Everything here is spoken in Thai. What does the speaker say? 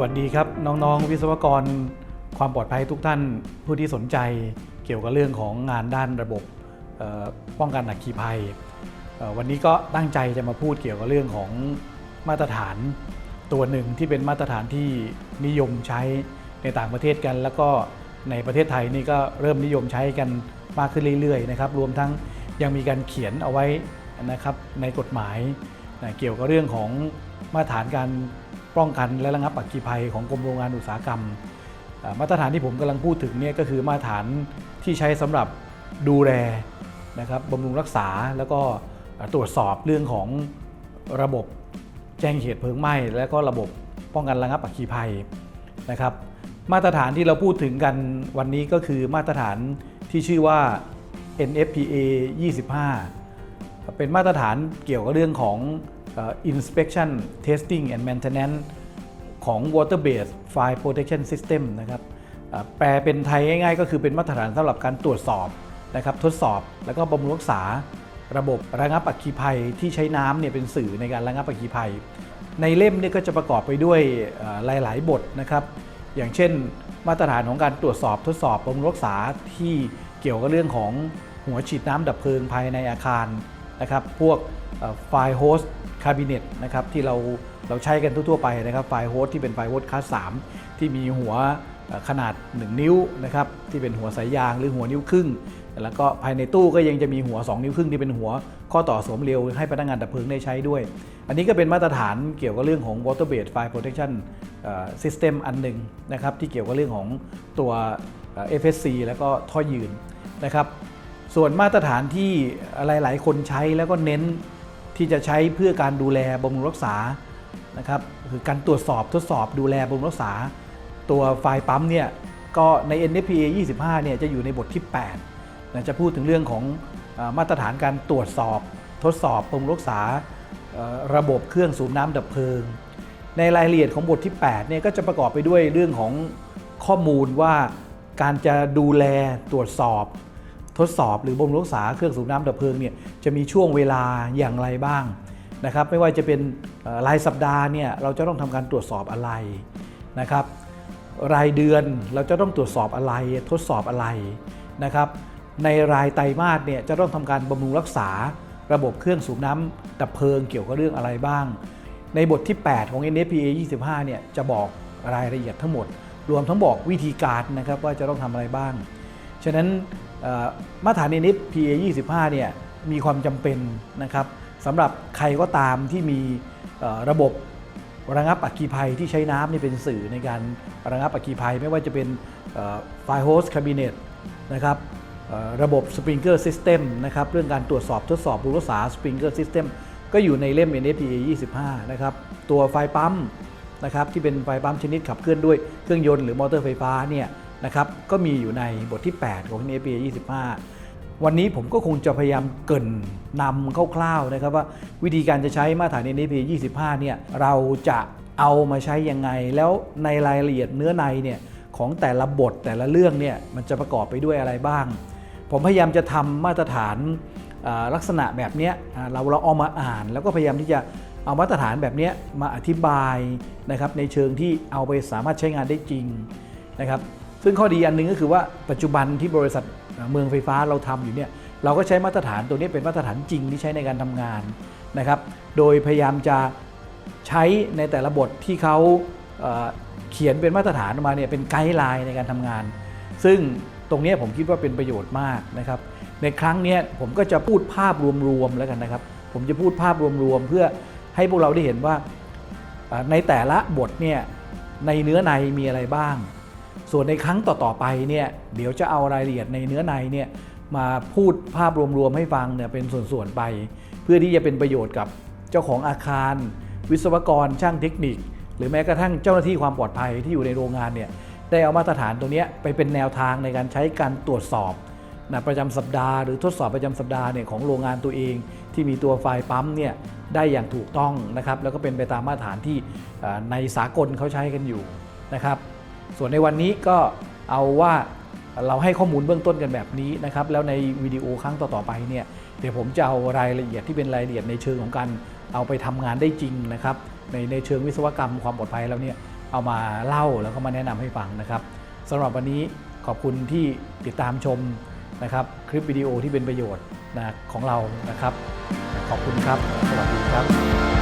วัสดีครับ น้องๆ วิศวกรความปลอดภัยทุกท่านผู้ที่สนใจเกี่ยวกับเรื่องของงานด้านระบบป้องกันอัคคีภัย วันนี้ก็ตั้งใจจะมาพูดเกี่ยวกับเรื่องของมาตรฐานตัวหนึ่งที่เป็นมาตรฐานที่นิยมใช้ในต่างประเทศกัน แล้วก็ในประเทศไทยนี่ก็เริ่มนิยมใช้กันมากขึ้นเรื่อยๆนะครับรวมทั้งยังมีการเขียนเอาไว้นะครับในกฎหมายนะเกี่ยวกับเรื่องของมาตรฐานการ ป้องกันและระงับอัคคีภัยของกรมโรงงานอุตสาหกรรม มาตรฐานที่ผมกำลังพูดถึงเนี่ยก็คือมาตรฐานที่ใช้สำหรับดูแลนะครับบำรุงรักษาแล้วก็ตรวจสอบเรื่องของระบบแจ้งเหตุเพลิงไหม้ และก็ระบบป้องกันระงับอัคคีภัยนะครับ มาตรฐานที่เราพูดถึงกันวันนี้ก็คือมาตรฐานที่ชื่อว่า NFPA 25 เป็นมาตรฐานเกี่ยวกับเรื่องของ inspection testing and maintenance ของ water based fire protection system นะครับแปลเป็นไทยง่ายๆ ก็คือเป็นมาตรฐานสำหรับการตรวจสอบนะครับทดสอบแล้วก็บำรุงรักษาระบบระงับอัคคีภัยที่ใช้น้ำเนี่ยเป็นสื่อในการระงับอัคคีภัย ในเล่มเนี่ยก็จะประกอบไปด้วยหลาย ๆ บทนะครับ อย่างเช่น มาตรฐานของการตรวจสอบทดสอบบำรุงรักษาที่เกี่ยวกับเรื่องของหัวฉีดน้ำดับเพลิงภายในอาคาร นะครับพวกไฟโฮสต์คาบิเนตนะครับที่เราเราใช้กันทั่วๆไปนะครับไฟโฮสต์ที่เป็นไฟโฮสต์คลาส3ที่มีหัวขนาด 1 นิ้วนะครับที่เป็นหัวสายยางหรือหัวนิ้วครึ่ง แล้วก็ภายในตู้ก็ยังจะมีหัว 2 นิ้วครึ่งที่เป็นหัวข้อต่อสวมเร็วให้พนักงานดับเพลิงได้ใช้ด้วย อันนี้ก็เป็นมาตรฐานเกี่ยวกับเรื่องของ water based fire protection เอ่อ system อันหนึ่งนะครับที่เกี่ยวกับเรื่องของตัวเอ่อ FSC แล้วก็ท่อยืนนะครับ ส่วนมาตรฐานที่หลาย ๆ คนใช้แล้วก็เน้นที่จะใช้เพื่อการดูแลบำรุงรักษานะครับคือการตรวจสอบทดสอบดูแลบำรุงรักษา ตัวไฟล์ปั๊มเนี่ยก็ใน NFPA 25 เนี่ยจะอยู่ในบทที่8นะจะพูดถึงเรื่องของอมาตรฐานการตรวจสอบ ทดสอบบำรุงรักษาระบบเครื่องสูบน้ำดับเพลิง ในรายละเอียดของบทที่8เนี่ยก็จะประกอบไปด้วยเรื่องของข้อมูลว่าการจะดูแลตรวจสอบ ทดสอบหรือบำรุงรักษาเครื่องสูบน้ำดับเพลิงเนี่ยจะมีช่วงเวลาอย่างไรบ้างนะครับไม่ว่าจะเป็นรายสัปดาห์เนี่ยเราจะต้องทำการตรวจสอบอะไรนะครับ รายเดือนเราจะต้องตรวจสอบอะไร ทดสอบอะไรนะครับ ในรายไตรมาสเนี่ยจะต้องทำการบำรุงรักษาระบบเครื่องสูบน้ำดับเพลิงเกี่ยวกับเรื่องอะไรบ้าง ในบทที่ 8 ของ NFPA 25 เนี่ยจะบอกรายละเอียดทั้งหมด รวมทั้งบอกวิธีการนะครับว่าจะต้องทำอะไรบ้าง ฉะนั้นมาตรฐาน NFPA 25เนี่ยมีความจำเป็นนะครับสำหรับใครก็ตามที่มีระบบระงับอัคคีภัยที่ใช้น้ำนี่เป็นสื่อในการระงับอัคคีภัย ไม่ว่าจะเป็นไฟโฮสคาบิเนตนะครับระบบสปริงเกอร์ซิสเต็มนะครับเรื่องการตรวจสอบทดสอบบรุงรักษาสปริงเกอร์ซิสเต็มก็อยู่ในเล่ม NFPA 25 นะครับ ตัวไฟปั๊มนะครับที่เป็นไฟปั๊มชนิดขับเคลื่อนด้วยเครื่องยนต์หรือมอเตอร์ไฟฟ้าเนี่ย นะครับก็มีอยู่ในบทที่ 8 ของ NFPA 25 วันนี้ผมก็คงจะพยายามเกินนำคร่าวๆนะครับว่าวิธีการจะใช้มาตรฐาน NFPA 25 เนี่ยเราจะเอามาใช้ยังไง แล้วในรายละเอียดเนื้อในเนี่ยของแต่ละบทแต่ละเรื่องเนี่ยมันจะประกอบไปด้วยอะไรบ้าง ผมพยายามจะทำมาตรฐานลักษณะแบบเนี้ยอ่าเราเราเอามาอ่าน แล้วก็พยายามที่จะเอามาตรฐานแบบเนี้ยมาอธิบายนะครับในเชิงที่เอาไปสามารถใช้งานได้จริงนะครับ ซึ่งข้อดีอันหนึ่งก็คือว่าปัจจุบันที่บริษัทเมืองไฟฟ้าเราทำอยู่เนี่ยเราก็ใช้มาตรฐานตัวนี้เป็นมาตรฐานจริงที่ใช้ในการทำงานนะครับ โดยพยายามจะใช้ในแต่ละบทที่เขาเขียนเป็นมาตรฐานออกมาเนี่ยเป็นไกด์ไลน์ในการทำงาน ซึ่งตรงนี้ผมคิดว่าเป็นประโยชน์มากนะครับ ในครั้งนี้ผมก็จะพูดภาพรวมๆแล้วกันนะครับ ผมจะพูดภาพรวมๆเพื่อให้พวกเราได้เห็นว่าในแต่ละบทเนี่ยในเนื้อในมีอะไรบ้าง ส่วนในครั้งต่อๆไปเนี่ยเดี๋ยวจะเอารายละเอียดในเนื้อในเนี่ยมาพูดภาพรวมๆให้ฟังเนี่ยเป็นส่วนๆไป เพื่อที่จะเป็นประโยชน์กับเจ้าของอาคาร วิศวกรช่างเทคนิค หรือแม้กระทั่งเจ้าหน้าที่ความปลอดภัยที่อยู่ในโรงงานเนี่ยได้เอามาตรฐานตรงเนี้ยไปเป็นแนวทางในการใช้การตรวจสอบนะประจำสัปดาห์หรือทดสอบประจำสัปดาห์เนี่ยของโรงงานตัวเอง ที่มีตัวไฟปั๊มเนี่ยได้อย่างถูกต้องนะครับแล้วก็เป็นไปตามมาตรฐานที่ในสากลเขาใช้กันอยู่นะครับ ส่วนในวันนี้ก็เอาว่าเราให้ข้อมูลเบื้องต้นกันแบบนี้นะครับ แล้วในวิดีโอครั้งต่อๆไปเนี่ยเดี๋ยวผมจะเอารายละเอียดที่เป็นรายละเอียดในเชิงของการเอาไปทำงานได้จริงนะครับ ในในเชิงวิศวกรรมความปลอดภัยแล้วเนี่ยเอามาเล่าแล้วก็มาแนะนำให้ฟังนะครับสำหรับวันนี้ขอบคุณที่ติดตามชมนะครับ คลิปวิดีโอที่เป็นประโยชน์นะของเรานะครับ ขอบคุณครับ สวัสดีครับ